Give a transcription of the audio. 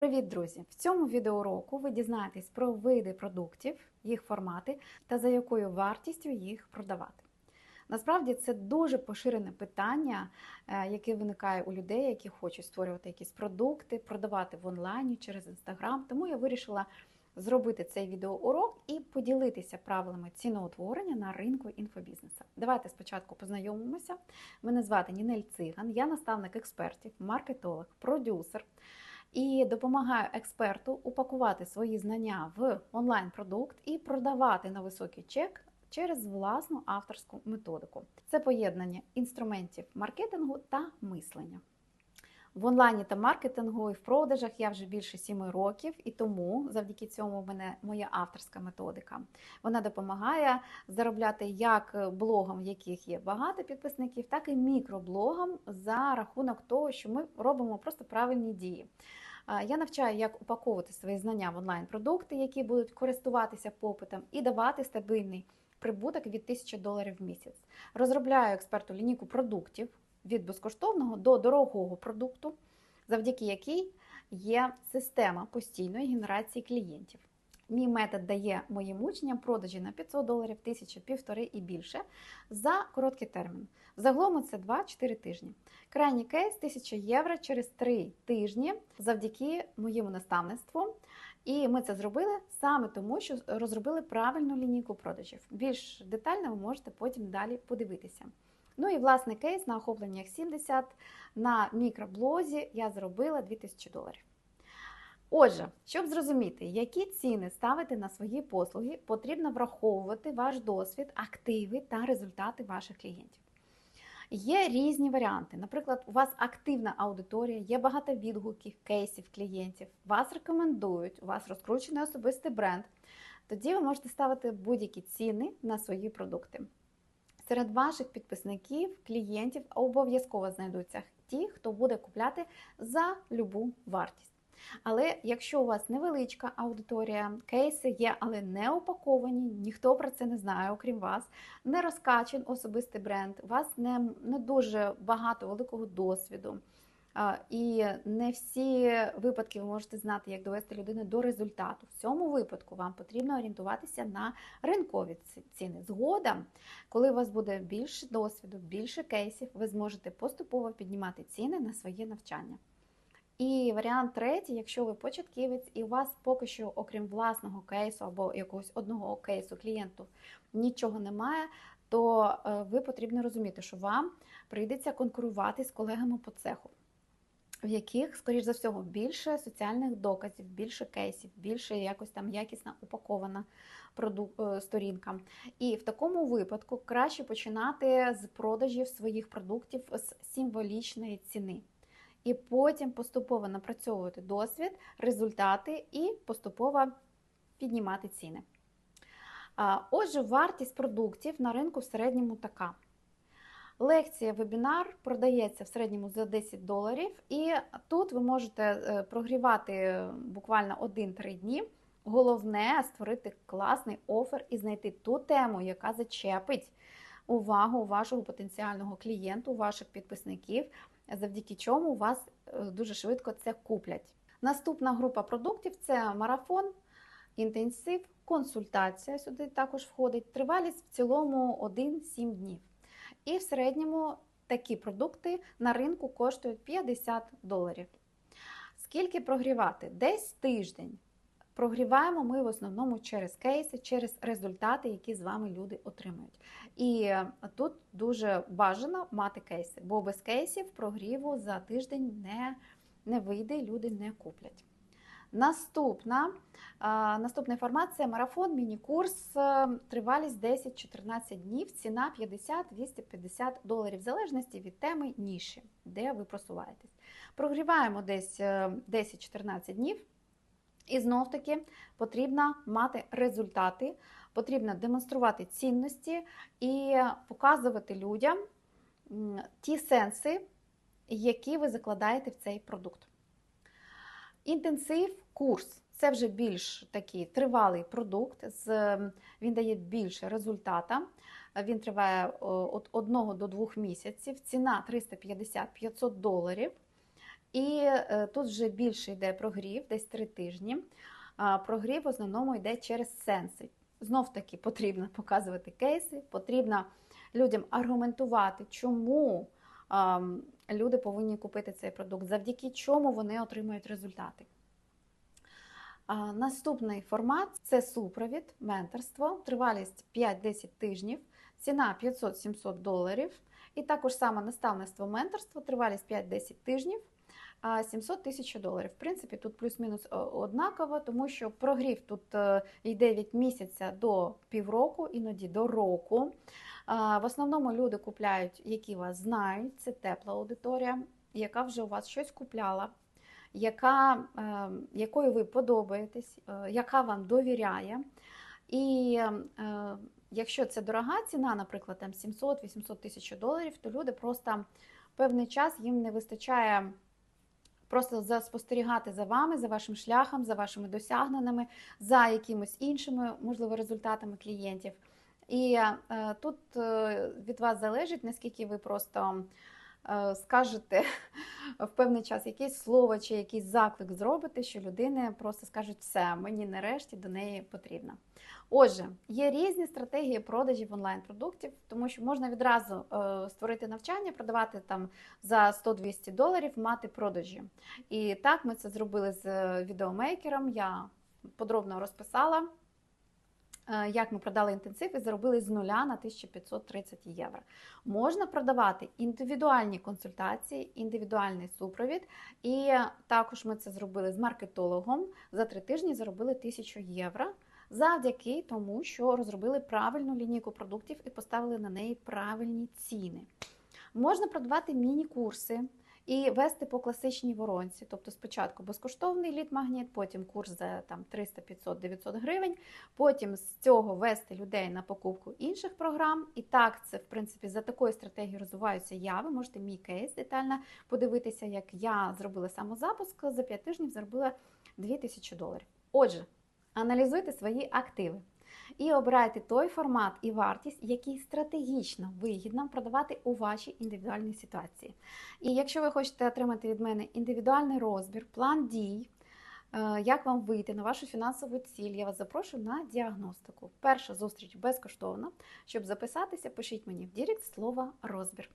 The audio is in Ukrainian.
Привіт, друзі! В цьому відеоуроку ви дізнаєтесь про види продуктів, їх формати та за якою вартістю їх продавати. Насправді це дуже поширене питання, е, яке виникає у людей, які хочуть створювати якісь продукти, продавати в онлайні через інстаграм. Тому я вирішила зробити цей відеоурок і поділитися правилами ціноутворення на ринку інфобізнесу. Давайте спочатку познайомимося. Мене звати Нінель Циган, я наставник експертів, маркетолог, продюсер і допомагаю експерту упакувати свої знання в онлайн-продукт і продавати на високий чек через власну авторську методику. Це поєднання інструментів маркетингу та мислення. В онлайні та маркетингу і в продажах я вже більше 7 років, і тому завдяки цьому в мене моя авторська методика. Вона допомагає заробляти як блогам, в яких є багато підписників, так і мікроблогам за рахунок того, що ми робимо просто правильні дії. Я навчаю, як упаковувати свої знання в онлайн-продукти, які будуть користуватися попитом, і давати стабільний прибуток від 1000 доларів в місяць. Розробляю експерту лінійку продуктів від безкоштовного до дорогого продукту, завдяки якій є система постійної генерації клієнтів. Мій метод дає моїм учням продажі на 500 доларів, 1000, півтори і більше за короткий термін. Загалом це 2-4 тижні. Крайній кейс 1000 євро через 3 тижні завдяки моєму наставництву. І ми це зробили саме тому, що розробили правильну лінійку продажів. Більш детально ви можете потім далі подивитися. Ну і власний кейс на охопленнях 70 на мікроблозі я зробила 2000 доларів. Отже, щоб зрозуміти, які ціни ставити на свої послуги, потрібно враховувати ваш досвід, активи та результати ваших клієнтів. Є різні варіанти. Наприклад, у вас активна аудиторія, є багато відгуків, кейсів клієнтів, вас рекомендують, у вас розкручений особистий бренд. Тоді ви можете ставити будь-які ціни на свої продукти. Серед ваших підписників, клієнтів обов'язково знайдуться ті, хто буде купляти за любу вартість. Але якщо у вас невеличка аудиторія, кейси є, але не упаковані, ніхто про це не знає, окрім вас, не розкачен особистий бренд, у вас не, не дуже багато великого досвіду. І не всі випадки ви можете знати, як довести людину до результату. В цьому випадку вам потрібно орієнтуватися на ринкові ціни. Згодом, коли у вас буде більше досвіду, більше кейсів, ви зможете поступово піднімати ціни на своє навчання. І варіант третій, якщо ви початківець, і у вас поки що, окрім власного кейсу або якогось одного кейсу клієнту, нічого немає, то е, ви потрібно розуміти, що вам прийдеться конкурувати з колегами по цеху, в яких, скоріш за всього, більше соціальних доказів, більше кейсів, більше якось там якісна упакована е, сторінка. І в такому випадку краще починати з продажів своїх продуктів з символічної ціни і потім поступово напрацьовувати досвід, результати і поступово піднімати ціни. Отже, вартість продуктів на ринку в середньому така. Лекція вебінар продається в середньому за 10 доларів, і тут ви можете е, прогрівати буквально 1-3 дні. Головне створити класний офер і знайти ту тему, яка зачепить увагу вашого потенціального клієнту, ваших підписників, завдяки чому вас е, дуже швидко це куплять. Наступна група продуктів це марафон, інтенсив, консультація сюди також входить. Тривалість в цілому 1-7 днів. І в середньому такі продукти на ринку коштують 50 доларів. Скільки прогрівати? Десь тиждень. Прогріваємо ми в основному через кейси, через результати, які з вами люди отримують. І тут дуже бажано мати кейси, бо без кейсів прогріву за тиждень не не вийде, люди не куплять. Наступна наступна інформація марафон, міні-курс, е, тривалість 10-14 днів, ціна 50-250 доларів, в залежності від теми ніші, де ви просуваєтесь. Прогріваємо десь 10-14 е, днів. І знов таки потрібно мати результати, потрібно демонструвати цінності і показувати людям ті сенси, які ви закладаєте в цей продукт. Інтенсив курс це вже більш такий тривалий продукт, він дає більше результата. Він триває від 1 до 2 місяців, ціна 350-500 доларів. І е, тут вже більше йде прогрів, десь три тижні. Прогрів в основному йде через сенси. Знов таки потрібно показувати кейси, потрібно людям аргументувати, чому а, люди повинні купити цей продукт, завдяки чому вони отримують результати. Наступний формат це супровід, менторство, тривалість 5-10 тижнів, ціна 500-700 доларів. І також саме наставництво менторство, тривалість 5-10 тижнів, 700 тисяч доларів. В принципі, тут плюс-мінус однаково, тому що прогрів тут е, йде від місяця до півроку, іноді до року. В основному люди купляють, які вас знають, це тепла аудиторія, яка вже у вас щось купляла, яка, е, якою ви подобаєтесь, е, яка вам довіряє. І е, якщо це дорога ціна, наприклад, там 700-800 тисяч доларів, то люди просто певний час їм не вистачає просто заспостерігати за вами, за вашим шляхом, за вашими досягненнями, за якимись іншими, можливо, результатами клієнтів. І е, тут е, від вас залежить, наскільки ви просто скажете в певний час якесь слово чи якийсь заклик зробите, що людини просто скажуть все, мені нарешті до неї потрібно. Отже, є різні стратегії продажів онлайн-продуктів, тому що можна відразу е, створити навчання, продавати там за 100-200 доларів, мати продажі. І так ми це зробили з е, відеомейкером. Я подробно розписала, е, як ми продали інтенсив і заробили з нуля на 1530 євро. Можна продавати індивідуальні консультації, індивідуальний супровід. І також ми це зробили з маркетологом. За три тижні заробили 1000 євро. Завдяки тому, що розробили правильну лінійку продуктів і поставили на неї правильні ціни. Можна продавати міні-курси і вести по класичній воронці. Тобто спочатку безкоштовний лід-магніт, потім курс за там, 300, 500, 900 гривень, потім з цього вести людей на покупку інших програм. І так, це в принципі за такою стратегією розвиваюся я. Ви можете мій кейс детально подивитися, як я зробила самозапуск за 5 тижнів, заробила 2000 доларів. Отже, аналізуйте свої активи. І обирайте той формат і вартість, який стратегічно вигідно продавати у вашій індивідуальній ситуації. І якщо ви хочете отримати від мене індивідуальний розбір, план дій, е, як вам вийти на вашу фінансову ціль, я вас запрошую на діагностику. Перша зустріч безкоштовна. Щоб записатися, пишіть мені в Дірект слово розбір.